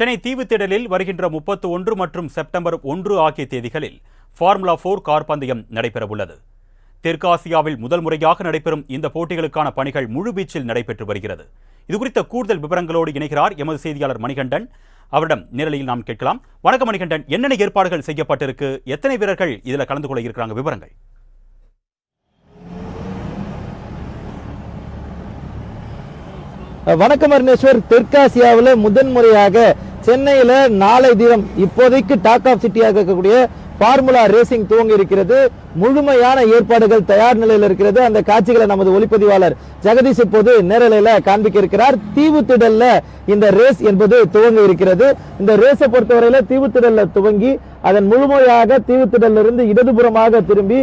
சென்னை தீவுத்திடலில் வருகின்ற முப்பத்து ஒன்று மற்றும் செப்டம்பர் ஒன்று ஆகிய தேதிகளில் ஃபார்முலா போர் கார் பந்தயம் நடைபெறவுள்ளது. தெற்காசியாவில் முதல் முறையாக நடைபெறும் இந்த போட்டிகளுக்கான பணிகள் முழுவீச்சில் நடைபெற்று வருகிறது. இதுகுறித்த கூடுதல் விவரங்களோடு இணைகிறார் எமது செய்தியாளர் மணிகண்டன். அவரிடம் நேரலையில் நாம் கேட்கலாம். வணக்கம் மணிகண்டன். என்னென்ன ஏற்பாடுகள் செய்யப்பட்டிருக்கு? எத்தனை வீரர்கள் இதில் கலந்து கொள்ள இருக்கிறாங்க? விவரங்கள். வணக்கம் அருணேஸ்வர். தெற்காசியாவில் முதன்முறையாக சென்னையில் நாளை தினம் இப்போதைக்கு டாக் ஆஃப் சிட்டியாக இருக்கக்கூடிய ஃபார்முலா ரேசிங் துவங்கி இருக்கிறது. முழுமையான ஏற்பாடுகள் தயார் நிலையில் இருக்கிறது. அந்த காட்சிகளை நமது ஒளிப்பதிவாளர் ஜெகதீஷ் இப்போது நேரலையில காண்பிக்க இருக்கிறார். தீவுத்திடல்ல இந்த ரேஸ் என்பது துவங்க இருக்கிறது. இந்த ரேஸை பொறுத்தவரையில தீவுத்திடல்ல துவங்கி அதன் முழுமையாக தீவுத்திடல்ல இருந்து இடதுபுறமாக திரும்பி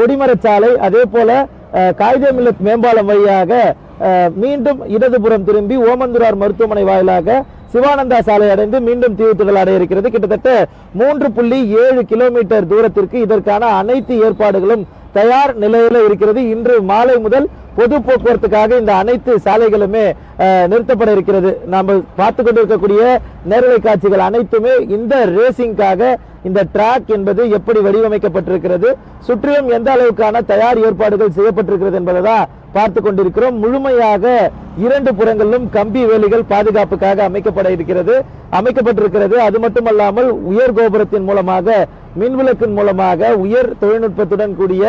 கொடிமரச்சாலை அதே போல காகிதமில்ல காகித மில்லத் மேம்பாலம் வழியாக மீண்டும் இடதுபுறம் திரும்பி ஓமந்துரார் மருத்துவமனை வாயிலாக சிவானந்தா சாலை அடைந்து மீண்டும் தீவுத்திடல் அடைய இருக்கிறது. கிட்டத்தட்ட மூன்று புள்ளி ஏழு கிலோமீட்டர் தூரத்திற்கு இதற்கான அனைத்து ஏற்பாடுகளும் தயார் நிலையில இருக்கிறது. இன்று மாலை முதல் பொது போக்குவரத்துக்காக இந்த அனைத்து சாலைகளுமே நிறுத்தப்பட இருக்கிறது. நாம் பார்த்து கொண்டிருக்கக்கூடிய நேரலை காட்சிகள் அனைத்துமே இந்த ரேசிங்காக இந்த டிராக் என்பது எப்படி வடிவமைக்கப்பட்டிருக்கிறது சுற்றிலும் எந்த அளவுக்கான தயார் ஏற்பாடுகள் செய்யப்பட்டிருக்கிறது என்பதை தான் பார்த்து கொண்டிருக்கிறோம் முழுமையாக இரண்டு புறங்களிலும் கம்பி வேலிகள் பாதுகாப்புக்காக அமைக்கப்பட இருக்கிறது. அமைக்கப்பட்டிருக்கிறது. அது மட்டுமல்லாமல் உயர் கோபுரத்தின் மூலமாக மின்விளக்கின் மூலமாக உயர் தொழில்நுட்பத்துடன் கூடிய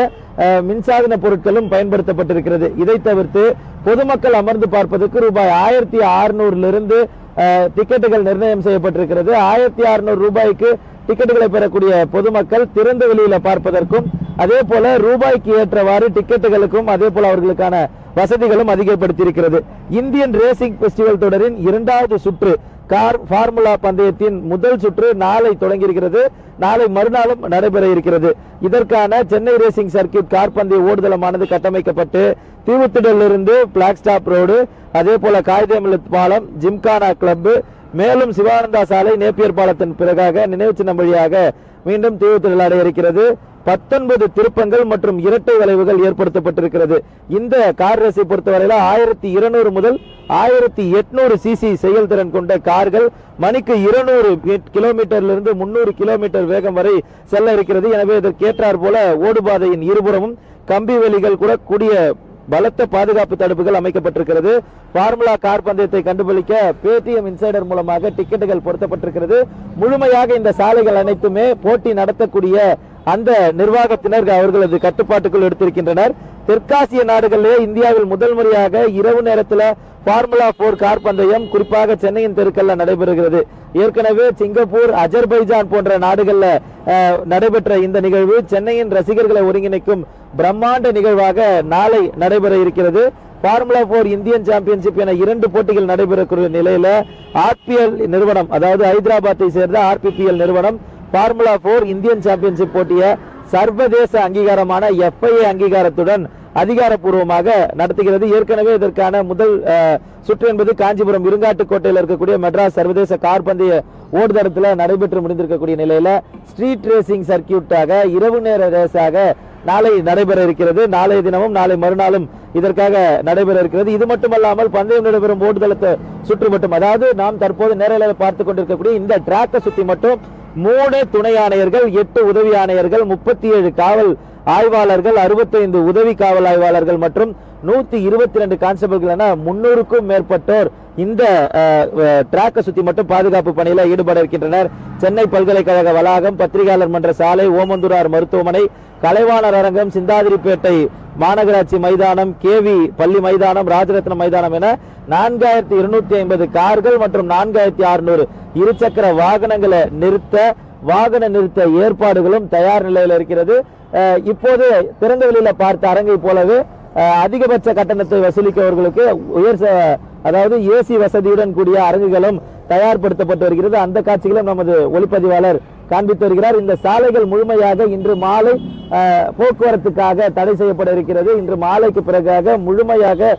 மின்சாதன பொருட்களும் பயன்படுத்தப்பட்டிருக்கிறது. இதை தவிர்த்து பொதுமக்கள் அமர்ந்து பார்ப்பதற்கு ரூபாய் ஆயிரத்தி அறுநூறிலிருந்து டிக்கெட்டுகள் நிர்ணயம் செய்யப்பட்டிருக்கிறது. ஆயிரத்தி அறுநூறு ரூபாய்க்கு டிக்கெட்டுகளை பெறக்கூடிய பொதுமக்கள் திறந்த வெளியில பார்ப்பதற்கும் அதே போல ரூபாய்க்கு ஏற்றவாறு டிக்கெட்டுகளுக்கும் அதே போல அவர்களுக்கான வசதிகளும் அதிகப்படுத்தியிருக்கிறது. இந்தியன் ரேசிங் பெஸ்டிவல் தொடரின் இரண்டாவது சுற்று கார் ஃபார்முலா பந்தயத்தின் முதல் சுற்று நாளை தொடங்கியிருக்கிறது. நாளை மறுநாளும் நடைபெற இருக்கிறது. இதற்கான சென்னை ரேசிங் சர்க்கியூட் கார் பந்தய ஓடுதளமானது கட்டமைக்கப்பட்டு தீவுத்திடலிருந்து பிளாக் ஸ்டாப் ரோடு அதே போல காகிதமில்லத் பாலம் ஜிம்கானா கிளப் மேலும் சிவானந்தா சாலை நேப்பியர் பாலத்தின் பிறகாக நினைவு சின்னம் வழியாக மீண்டும் தீவுத்திடல் அடைய இருக்கிறது பத்தொன்பது திருப்பங்கள் மற்றும் இரட்டை வளைவுகள் ஏற்படுத்தப்பட்டிருக்கிறது. இந்த கார் ரேஸை பொறுத்தவரையில் ஆயிரத்தி இருநூறு முதல் ஆயிரத்தி எட்நூறு சிசி செயல்திறன் கொண்ட கார்கள் மணிக்கு இருநூறு கிலோமீட்டர்ல இருந்து முன்னூறு கிலோமீட்டர் வேகம் வரை செல்ல இருக்கிறது. எனவே இதற்கேற்றார் போல ஓடுபாதையின் இருபுறமும் கம்பி வேலிகள் கூட கூடிய பலத்த பாதுகாப்பு தடுப்புகள் அமைக்கப்பட்டிருக்கிறது. பார்முலா கார் பந்தயத்தை கண்டுபிடிக்க பேடிஎம் இன்சைடர் மூலமாக டிக்கெட்டுகள் பொருத்தப்பட்டிருக்கிறது. முழுமையாக இந்த சாலைகள் அனைத்துமே போட்டி நடத்தக்கூடிய அந்த நிர்வாகத்தினர் அவர்களது கட்டுப்பாட்டுக்குள் எடுத்திருக்கின்றனர். தெற்காசிய நாடுகளிலே இந்தியாவில் முதல் முறையாக இரவு நேரத்தில் ஃபார்முலா போர் கார் பந்தயம் குறிப்பாக சென்னையின் தெருக்கல்ல நடைபெறுகிறது. ஏற்கனவே சிங்கப்பூர் அஜர்பைஜான் போன்ற நாடுகளில் நடைபெற்ற இந்த நிகழ்வு சென்னையின் ரசிகர்களை ஒருங்கிணைக்கும் பிரம்மாண்ட நிகழ்வாக நாளை நடைபெற இருக்கிறது. ஃபார்முலா போர் இந்தியன் சாம்பியன்ஷிப் என இரண்டு போட்டிகள் நடைபெறக்கூடிய நிலையில ஆர்பிஎல் நிறுவனம் அதாவது ஹைதராபாத்தை சேர்ந்த ஆர்பிபிஎல் நிறுவனம் ஃபார்முலா போர் இந்தியன் சாம்பியன்ஷிப் போட்டியை சர்வதேச அங்கீகாரமான எஃப்ஐஏ அங்கீகாரத்துடன் அதிகாரப்பூர்வமாக நடத்துகிறது. ஏற்கனவே இதற்கான முதல் சுற்று என்பது காஞ்சிபுரம் இருங்காட்டுக்கோட்டையில் இருக்கக்கூடிய மெட்ராஸ் சர்வதேச கார் பந்தய ஓடுதளத்தில் நடைபெற்று முடிந்திருக்கக்கூடிய நிலையில ஸ்ட்ரீட் ரேசிங் சர்க்கியூட்டாக இரவு நேர ரேஸாக நாளை நடைபெற இருக்கிறது. நாளைய தினமும் நாளை மறுநாளும் இதற்காக நடைபெற இருக்கிறது. இது மட்டுமல்லாமல் பந்தயம் நடைபெறும் ஓடுதளத்தை சுற்று மட்டும். அதாவது நாம் தற்போது நேரலையில் பார்த்து கொண்டிருக்கக்கூடிய இந்த டிராக்கை சுற்றி மட்டும் மூணு துணை ஆணையர்கள் எட்டு உதவி ஆணையர்கள் முப்பத்தி ஏழு காவல் ஆய்வாளர்கள் அறுபத்தைந்து உதவி காவல் ஆய்வாளர்கள் மற்றும் நூற்றி இருபத்தி ரெண்டு கான்ஸ்டபிள்கள் என முன்னூறுக்கும் மேற்பட்டோர் இந்த டிராக்கை சுற்றி மட்டும் பாதுகாப்பு பணியில் ஈடுபட இருக்கின்றனர். சென்னை பல்கலைக்கழக வளாகம் பத்திரிகையாளர் மன்ற சாலை ஓமந்துரார் மருத்துவமனை கலைவாணர் அரங்கம் சிந்தாதிரிப்பேட்டை மாநகராட்சி மைதானம் கேவி பள்ளி மைதானம் ராஜரத்னம் மைதானம் என நான்காயிரத்தி இருநூத்தி ஐம்பது கார்கள் மற்றும் நான்காயிரத்தி அறுநூறு இருசக்கர வாகனங்களை நிறுத்த வாகன நிறுத்த ஏற்பாடுகளும் தயார் நிலையில் இருக்கிறது. இப்போது திறந்த வெளியில பார்த்த அரங்கை போலவே அதிகபட்ச கட்டணத்தை வசூலிக்கவர்களுக்கு உயர் ச- அதாவது ஏசி வசதியுடன் கூடிய அரங்குகளும் தயார்படுத்தப்பட்டு வருகிறது. அந்த காட்சிகளும் நமது ஒளிப்பதிவாளர் காண்பித்து வருகிறார். இந்த சாலைகள் முழுமையாக இன்று மாலை போக்குவரத்துக்காக தடை செய்யப்பட இருக்கிறது. இன்று மாலைக்கு பிறகாக முழுமையாக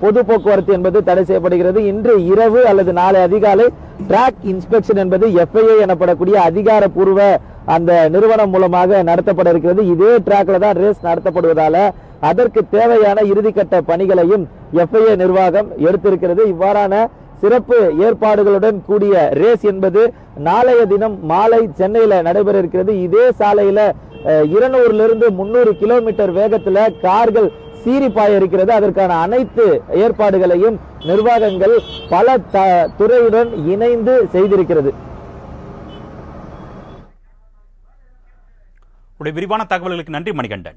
பொது போக்குவரத்து என்பது தடை செய்யப்படுகிறது. இன்று இரவு அல்லது நாளை அதிகாலை டிராக் இன்ஸ்பெக்ஷன் என்பது எஃப்ஐஏ எனப்படக்கூடிய அதிகாரப்பூர்வ அந்த நிறுவனம் மூலமாக நடத்தப்பட இருக்கிறது. இதே டிராக்ல தான் ரேஸ் நடத்தப்படுவதால அதற்கு தேவையான இறுதிக்கட்ட பணிகளையும் எஃப்ஐஏ நிர்வாகம் எடுத்திருக்கிறது. இவ்வாறான சிறப்பு ஏற்பாடுகளுடன் கூடிய ரேஸ் என்பது நாளைய தினம் மாலை சென்னையில நடைபெற இருக்கிறது. இதே சாலையில இருநூறுல இருந்து கிலோமீட்டர் வேகத்துல கார்கள் சீறி பாய இருக்கிறது. அதற்கான அனைத்து ஏற்பாடுகளையும் நிர்வாகங்கள் பல த- துறையுடன் இணைந்து செய்திருக்கிறது. உடைய விரிவான தகவல்களுக்கு நன்றி மணிகண்டன்.